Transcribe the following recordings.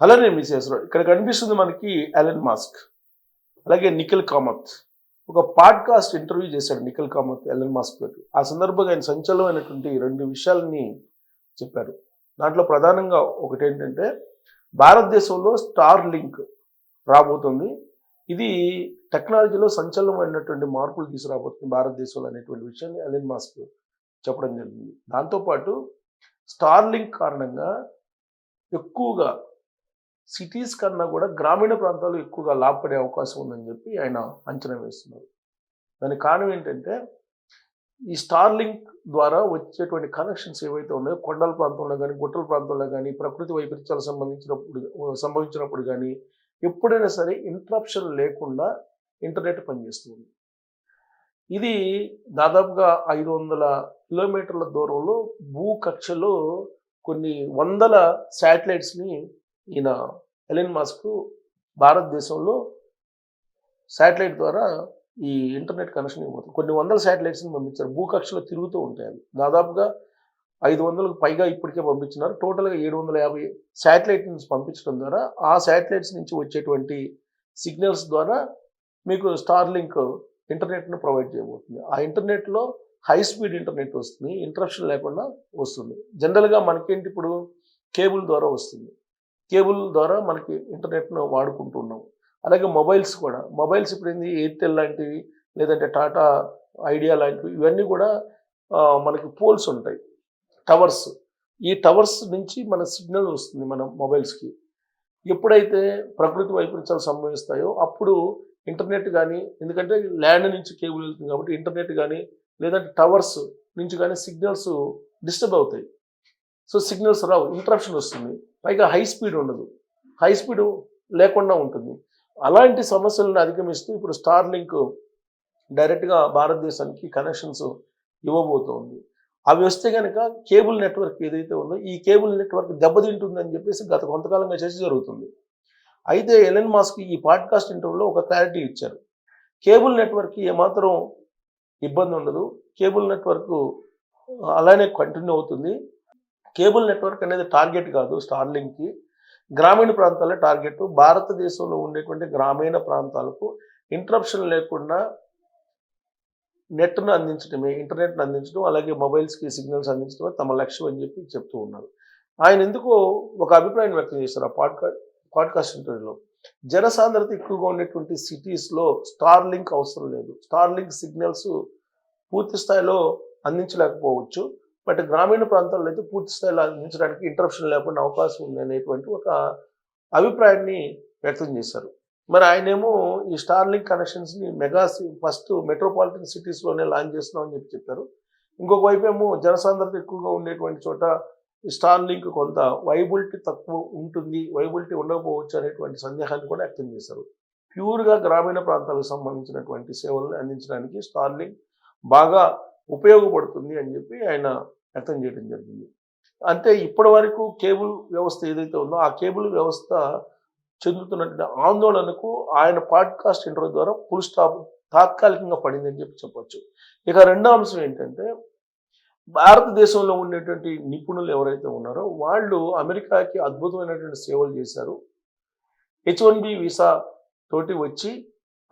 అలానే విశేషరావు ఇక్కడ కనిపిస్తుంది మనకి అలెన్ మాస్క్ అలాగే నిఖిల్ కామత్ ఒక పాడ్కాస్ట్ ఇంటర్వ్యూ చేశాడు నిఖిల్ కామత్ ఎలన్ మాస్క్ తోటి. ఆ సందర్భంగా ఆయన సంచలనమైనటువంటి రెండు విషయాలని చెప్పారు. దాంట్లో ప్రధానంగా ఒకటి ఏంటంటే భారతదేశంలో స్టార్ లింక్ రాబోతుంది. ఇది టెక్నాలజీలో సంచలనమైనటువంటి మార్పులు తీసుకురాబోతుంది భారతదేశంలో అనేటువంటి విషయాన్ని ఎలన్ మాస్క్ చెప్పడం జరిగింది. దాంతోపాటు స్టార్ లింక్ కారణంగా ఎక్కువగా సిటీస్ కన్నా కూడా గ్రామీణ ప్రాంతాలు ఎక్కువగా లాభపడే అవకాశం ఉందని చెప్పి ఆయన అంచనా వేస్తున్నారు. దానికి కారణం ఏంటంటే ఈ స్టార్లింక్ ద్వారా వచ్చేటువంటి కనెక్షన్స్ ఏవైతే ఉన్నాయో కొండల ప్రాంతంలో కానీ గుట్టల ప్రాంతంలో కానీ ప్రకృతి వైపరీత్యాలు సంబంధించినప్పుడు సంభవించినప్పుడు కానీ ఎప్పుడైనా సరే ఇంట్రప్షన్ లేకుండా ఇంటర్నెట్ పనిచేస్తుంది ఇది దాదాపుగా ఐదు వందల కిలోమీటర్ల దూరంలో భూకక్షలో కొన్ని వందల శాటిలైట్స్ని ఈయన ఎలిన్ మాస్క్ భారతదేశంలో శాటిలైట్ ద్వారా ఈ ఇంటర్నెట్ కనెక్షన్ ఇవ్వబోతుంది కొన్ని వందల శాటిలైట్స్ని పంపించారు. భూకక్షలో తిరుగుతూ ఉంటాయి అవి. దాదాపుగా ఐదు వందలకు పైగా ఇప్పటికే పంపించినారు. టోటల్గా ఏడు వందల యాభై శాటిలైట్ నుంచి పంపించడం ద్వారా ఆ శాటిలైట్స్ నుంచి వచ్చేటువంటి సిగ్నల్స్ ద్వారా మీకు స్టార్ లింక్ ఇంటర్నెట్ను ప్రొవైడ్ చేయబోతుంది. ఆ ఇంటర్నెట్లో హై స్పీడ్ ఇంటర్నెట్ వస్తుంది. ఇంటరప్షన్ లేకుండా వస్తుంది. జనరల్గా మనకేంటి ఇప్పుడు కేబుల్ ద్వారా వస్తుంది. కేబుల్ ద్వారా మనకి ఇంటర్నెట్ను వాడుకుంటున్నాం. అలాగే మొబైల్స్ కూడా మొబైల్స్ ఇప్పుడు ఏంది? ఎయిర్టెల్ లాంటివి లేదంటే టాటా ఐడియా లాంటివి ఇవన్నీ కూడా మనకి పోల్స్ ఉంటాయి. టవర్స్. ఈ టవర్స్ నుంచి మన సిగ్నల్ వస్తుంది మన మొబైల్స్కి. ఎప్పుడైతే ప్రకృతి వైపరీత్యాలు సంభవిస్తాయో అప్పుడు ఇంటర్నెట్ కానీ ఎందుకంటే ల్యాండ్ నుంచి కేబుల్ వెళ్తుంది కాబట్టి ఇంటర్నెట్ కానీ లేదంటే టవర్స్ నుంచి కానీ సిగ్నల్స్ డిస్టర్బ్ అవుతాయి. సో సిగ్నల్స్ రావు ఇంటరప్షన్ వస్తుంది. పైగా హై స్పీడ్ ఉండదు. హై స్పీడ్ లేకుండా ఉంటుంది. అలాంటి సమస్యలను అధిగమిస్తూ ఇప్పుడు స్టార్ లింక్ డైరెక్ట్గా భారతదేశానికి కనెక్షన్స్ ఇవ్వబోతోంది. అవి వస్తే కనుక కేబుల్ నెట్వర్క్ ఏదైతే ఉందో ఈ కేబుల్ నెట్వర్క్ దెబ్బతింటుందని చెప్పేసి గత కొంతకాలంగా చర్చ జరుగుతుంది. అయితే ఎలెన్ మాస్క్ ఈ పాడ్కాస్ట్ ఇంటర్వ్యూలో ఒక క్లారిటీ ఇచ్చారు. కేబుల్ నెట్వర్క్కి ఏమాత్రం ఇబ్బంది ఉండదు. కేబుల్ నెట్వర్క్ అలానే కంటిన్యూ అవుతుంది. కేబుల్ నెట్వర్క్ అనేది టార్గెట్ కాదు స్టార్లింగ్కి. గ్రామీణ ప్రాంతాలే టార్గెట్. భారతదేశంలో ఉండేటువంటి గ్రామీణ ప్రాంతాలకు ఇంటరప్షన్ లేకుండా నెట్ను అందించడమే ఇంటర్నెట్ను అందించడం అలాగే మొబైల్స్కి సిగ్నల్స్ అందించడమే తమ లక్ష్యం అని చెప్పి చెప్తూ ఉన్నారు. ఆయన ఎందుకు ఒక అభిప్రాయం వ్యక్తం చేశారు ఆ పాడ్కా పాడ్కాస్ట్ ఇంటర్వ్యూలో. జనసాంద్రత ఎక్కువగా ఉండేటువంటి సిటీస్లో స్టార్ లింక్ అవసరం లేదు. స్టార్ లింక్ సిగ్నల్స్ పూర్తి స్థాయిలో అందించలేకపోవచ్చు. బట్ గ్రామీణ ప్రాంతాల్లో అయితే పూర్తి స్థాయిలో అందించడానికి ఇంటరప్షన్ లేకుండా అవకాశం ఉంది అనేటువంటి ఒక అభిప్రాయాన్ని వ్యక్తం చేశారు. మరి ఆయనేమో ఈ స్టార్లింగ్ కనెక్షన్స్ని మెగా ఫస్ట్ మెట్రోపాలిటన్ సిటీస్లోనే లాంచ్ చేస్తున్నామని చెప్పి చెప్పారు. ఇంకొక వైపు ఏమో జనసాంద్రత ఎక్కువగా ఉండేటువంటి చోట ఈ కొంత వైబిలిటీ తక్కువ ఉంటుంది వైబిలిటీ ఉండకపోవచ్చు అనేటువంటి సందేహాన్ని కూడా వ్యక్తం చేశారు. ప్యూర్గా గ్రామీణ ప్రాంతాలకు సంబంధించినటువంటి సేవలను అందించడానికి స్టార్లింక్ బాగా ఉపయోగపడుతుంది అని చెప్పి ఆయన వ్యక్తం చేయడం జరిగింది. అంటే ఇప్పటి వరకు కేబుల్ వ్యవస్థ ఏదైతే ఉందో ఆ కేబుల్ వ్యవస్థ చెందుతున్నటువంటి ఆందోళనకు ఆయన పాడ్కాస్ట్ ఇంటర్వ్యూ ద్వారా ఫుల్ స్టాప్ తాత్కాలికంగా పడిందని చెప్పి చెప్పొచ్చు. ఇక రెండో అంశం ఏంటంటే భారతదేశంలో ఉండేటువంటి నిపుణులు ఎవరైతే ఉన్నారో వాళ్ళు అమెరికాకి అద్భుతమైనటువంటి సేవలు చేశారు. హెచ్ వన్ బి వీసా తోటి వచ్చి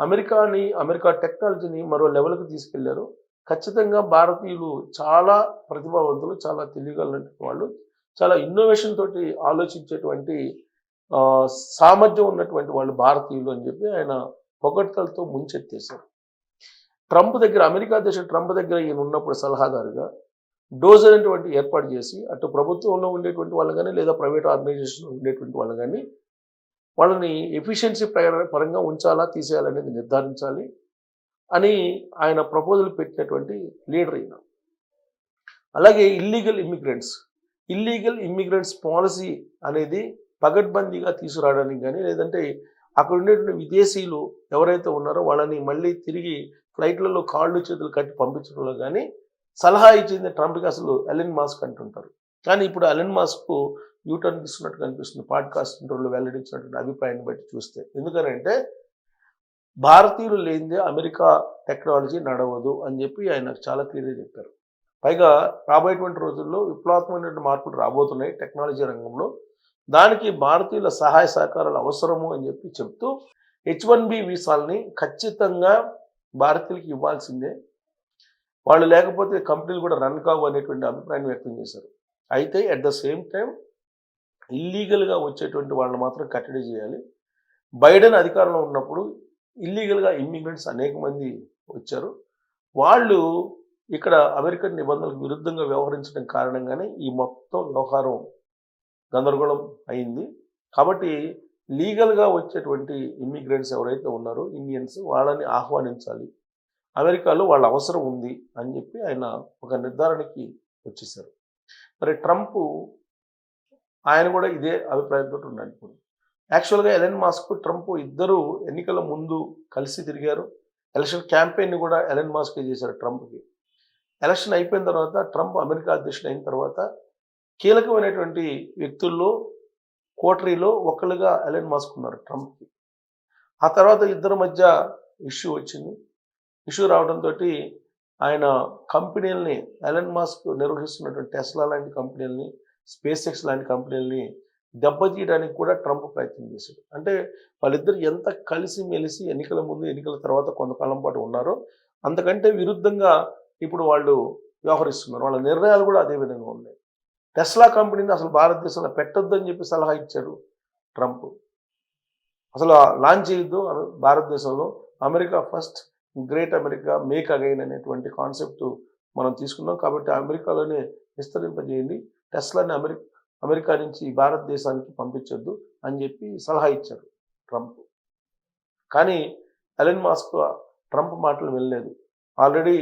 అమెరికాని అమెరికా టెక్నాలజీని మరో లెవెల్కి తీసుకెళ్ళారు. ఖచ్చితంగా భారతీయులు చాలా ప్రతిభావంతులు చాలా తెలియగలంటి వాళ్ళు. చాలా ఇన్నోవేషన్ తోటి ఆలోచించేటువంటి సామర్థ్యం ఉన్నటువంటి వాళ్ళు భారతీయులు అని చెప్పి ఆయన పొగడ్తలతో ముంచెత్తేశారు. ట్రంప్ దగ్గర అమెరికా దేశం ట్రంప్ దగ్గర ఈయన ఉన్నప్పుడు సలహాదారుగా డోజ్ అనేటువంటి ఏర్పాటు చేసి అటు ప్రభుత్వంలో ఉండేటువంటి వాళ్ళు కానీ లేదా ప్రైవేట్ ఆర్గనైజేషన్ ఉండేటువంటి వాళ్ళు కానీ వాళ్ళని ఎఫిషియన్సీ పరంగా ఉంచాలా తీసేయాలనేది నిర్ధారించాలి. అని ఆయన ప్రపోజల్ పెట్టినటువంటి లీడర్ అయిన అలాగే illegal immigrants illegal immigrants policy అనేది పగడ్బందీగా తీసుకురావడానికి కానీ లేదంటే అక్కడ ఉండేటువంటి విదేశీయులు ఎవరైతే ఉన్నారో వాళ్ళని మళ్ళీ తిరిగి ఫ్లైట్లలో కాళ్ళు చేతులు కట్టి పంపించడంలో కానీ సలహా ఇచ్చింది ట్రంప్కి అసలు ఎలెన్ మాస్క్ అంటుంటారు. కానీ ఇప్పుడు ఎలెన్ మాస్క్ యూటర్న్ ఇస్తున్నట్టు కనిపిస్తుంది పాడ్కాస్ట్ ఇంటర్వ్యూలో వెల్లడించినటువంటి అభిప్రాయాన్ని బట్టి చూస్తే. ఎందుకనంటే భారతీయులు లేనిదే అమెరికా టెక్నాలజీ నడవదు అని చెప్పి ఆయన చాలా క్లియర్గా చెప్పారు. పైగా రాబోయేటువంటి రోజుల్లో విప్లవాత్మకమైన మార్పులు రాబోతున్నాయి టెక్నాలజీ రంగంలో. దానికి భారతీయుల సహాయ సహకారాలు అవసరము అని చెప్పి చెప్తూ హెచ్ వన్ బి వీసాల్ని ఖచ్చితంగా భారతీయులకి ఇవ్వాల్సిందే. వాళ్ళు లేకపోతే కంపెనీలు కూడా రన్ కావు అనేటువంటి అభిప్రాయం వ్యక్తం చేశారు. అయితే అట్ ద సేమ్ టైం ఇల్లీగల్గా వచ్చేటువంటి వాళ్ళని మాత్రం కట్టడి చేయాలి. బైడెన్ అధికారంలో ఉన్నప్పుడు ఇల్లీగల్గా ఇమ్మిగ్రెంట్స్ అనేక మంది వచ్చారు. వాళ్ళు ఇక్కడ అమెరికన్ నిబంధనలకు విరుద్ధంగా వ్యవహరించడం కారణంగానే ఈ మొత్తం వ్యవహారం గందరగోళం అయింది. కాబట్టి లీగల్గా వచ్చేటువంటి ఇమ్మిగ్రెంట్స్ ఎవరైతే ఉన్నారో ఇండియన్స్ వాళ్ళని ఆహ్వానించాలి. అమెరికాలో వాళ్ళ అవసరం ఉంది అని చెప్పి ఆయన ఒక నిర్ధారణకి వచ్చేసారు. మరి ట్రంప్ ఆయన కూడా ఇదే అభిప్రాయంతో ఉన్నాడు యాక్చువల్గా ఎలెన్ మాస్క్ ట్రంప్ ఇద్దరు ఎన్నికల ముందు కలిసి తిరిగారు. ఎలక్షన్ క్యాంపెయిన్ కూడా ఎలెన్ మాస్క్ చేశారు ట్రంప్కి ఎలక్షన్ అయిపోయిన తర్వాత ట్రంప్ అమెరికా అధ్యక్షుడు అయిన తర్వాత కీలకమైనటువంటి వ్యక్తుల్లో కోటరీలో ఒకళ్ళుగా ఎలెన్ మాస్క్ ఉన్నారు ట్రంప్కి ఆ తర్వాత ఇద్దరి మధ్య ఇష్యూ వచ్చింది. ఇష్యూ రావడంతో ఆయన కంపెనీలని ఎలెన్ మాస్క్ నిర్వహిస్తున్నటువంటి టెస్లా లాంటి కంపెనీలని స్పేస్ ఎక్స్ లాంటి కంపెనీలని దెబ్బతీయడానికి కూడా ట్రంప్ ప్రయత్నం చేశాడు. అంటే వాళ్ళిద్దరు ఎంత కలిసి మెలిసి ఎన్నికల ముందు ఎన్నికల తర్వాత కొంతకాలం పాటు ఉన్నారో అంతకంటే విరుద్ధంగా ఇప్పుడు వాళ్ళు వ్యవహరిస్తున్నారు. వాళ్ళ నిర్ణయాలు కూడా అదే విధంగా ఉన్నాయి. టెస్లా కంపెనీని అసలు భారతదేశంలో పెట్టొద్దని చెప్పి సలహా ఇచ్చారు ట్రంప్. అసలు లాంచ్ చేయొద్దు. భారతదేశంలో America first great America make again అనేటువంటి కాన్సెప్ట్ మనం తీసుకున్నాం కాబట్టి అమెరికాలోనే విస్తరింపజేయండి. టెస్లాని అమెరికా అమెరికా నుంచి భారతదేశానికి పంపించొద్దు అని చెప్పి సలహా ఇచ్చారు ట్రంప్. కానీ ఎలెన్ మాస్క్ ట్రంప్ మాటలు వెళ్ళలేదు ఆల్రెడీ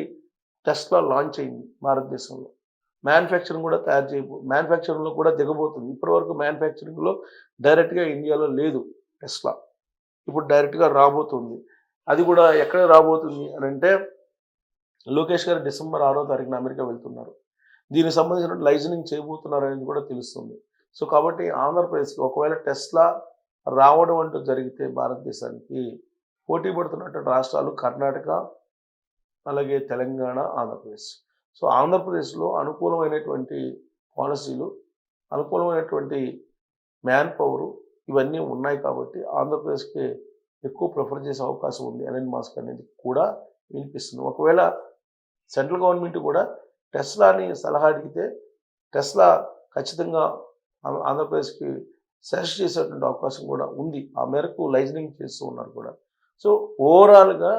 టెస్లా లాంచ్ అయింది భారతదేశంలో. మ్యానుఫ్యాక్చరింగ్ కూడా తయారు చేయబో మ్యానుఫ్యాక్చరింగ్లో కూడా దిగబోతుంది. ఇప్పటివరకు మ్యానుఫ్యాక్చరింగ్లో డైరెక్ట్గా ఇండియాలో లేదు టెస్లా. ఇప్పుడు డైరెక్ట్గా రాబోతుంది. అది కూడా ఎక్కడ రాబోతుంది అని అంటే లోకేష్ గారు డిసెంబర్ ఆరో తారీఖున అమెరికా వెళ్తున్నారు. దీనికి సంబంధించిన లైజనింగ్ చేయబోతున్నారు అనేది కూడా తెలుస్తుంది. సో కాబట్టి ఆంధ్రప్రదేశ్కి ఒకవేళ టెస్లా రావడం అంటూ జరిగితే భారతదేశానికి పోటీ పడుతున్నటువంటి రాష్ట్రాలు కర్ణాటక అలాగే తెలంగాణ ఆంధ్రప్రదేశ్. సో ఆంధ్రప్రదేశ్లో అనుకూలమైనటువంటి పాలసీలు అనుకూలమైనటువంటి మ్యాన్ పవరు ఇవన్నీ ఉన్నాయి కాబట్టి ఆంధ్రప్రదేశ్కి ఎక్కువ ప్రిఫర్ చేసే అవకాశం ఉంది. ఎలన్ మాస్క్ అనేది కూడా వినిపిస్తుంది. ఒకవేళ సెంట్రల్ గవర్నమెంట్ కూడా టెస్లాని సలహా అడిగితే టెస్లా ఖచ్చితంగా ఆంధ్రప్రదేశ్కి సెర్చ్ చేసేటువంటి అవకాశం కూడా ఉంది. ఆ మేరకు లైజనింగ్ చేస్తూ ఉన్నారు కూడా. సో ఓవరాల్గా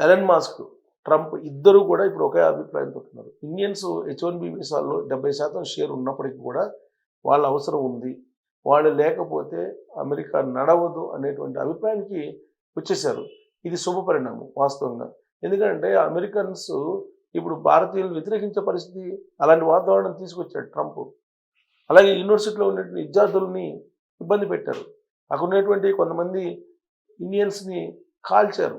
ఎలన్ మాస్క్ ట్రంప్ ఇద్దరు కూడా ఇప్పుడు ఒకే అభిప్రాయంతో ఉన్నారు. ఇండియన్స్ హెచ్ వన్ బి వీసాల్లో డెబ్బై శాతం షేర్ ఉన్నప్పటికీ కూడా వాళ్ళ అవసరం ఉంది. వాళ్ళు లేకపోతే అమెరికా నడవదు అనేటువంటి అభిప్రాయానికి వచ్చేసారు ఇది శుభ పరిణామం వాస్తవంగా. ఎందుకంటే అమెరికన్స్ ఇప్పుడు భారతీయులు వ్యతిరేకించే పరిస్థితి అలాంటి వాతావరణం తీసుకొచ్చాడు ట్రంప్. అలాగే యూనివర్సిటీలో ఉన్నటువంటి విద్యార్థుల్ని ఇబ్బంది పెట్టారు. అక్కడ ఉన్నటువంటి కొంతమంది ఇండియన్స్ని కాల్చారు.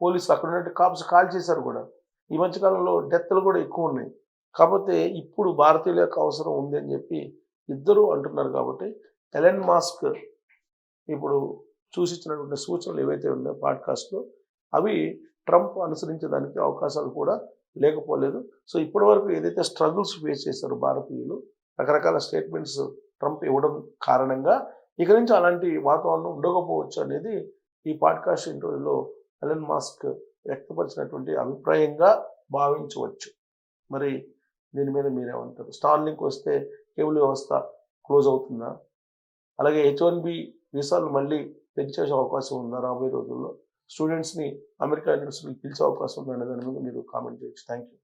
పోలీసులు అక్కడ ఉన్నటువంటి కాప్స్ కాల్ చేశారు కూడా. ఈ మధ్యకాలంలో డెత్లు కూడా ఎక్కువ ఉన్నాయి. కాకపోతే ఇప్పుడు భారతీయుల యొక్క అవసరం ఉంది అని చెప్పి ఇద్దరు అంటున్నారు కాబట్టి ఎలన్ మాస్క్ ఇప్పుడు చూసిచ్చినటువంటి సూచనలు ఏవైతే ఉన్నాయో పాడ్కాస్ట్లో అవి ట్రంప్ అనుసరించడానికి అవకాశాలు కూడా లేకపోలేదు. సో ఇప్పటివరకు ఏదైతే స్ట్రగుల్స్ ఫేస్ చేశారో భారతీయులు రకరకాల స్టేట్మెంట్స్ ట్రంప్ ఇవ్వడం కారణంగా ఇక నుంచి అలాంటి వాతావరణం ఉండకపోవచ్చు అనేది ఈ పాడ్కాస్ట్ ఇంటర్వ్యూలో ఎలన్ మాస్క్ వ్యక్తపరిచినటువంటి అభిప్రాయంగా భావించవచ్చు. మరి దీని మీద మీరేమంటారు? స్టార్ లింక్ వస్తే కేబుల్ వ్యవస్థ క్లోజ్ అవుతుందా? అలాగే హెచ్ వన్ బి వీసాలు మళ్ళీ పెంచేసే అవకాశం ఉందా రాబోయే రోజుల్లో? స్టూడెంట్స్ని అమెరికా యూనివర్సిటీకి పిలిచే అవకాశం ఉందనే దాని మీద మీరు కామెంట్ చేయొచ్చు. Thank you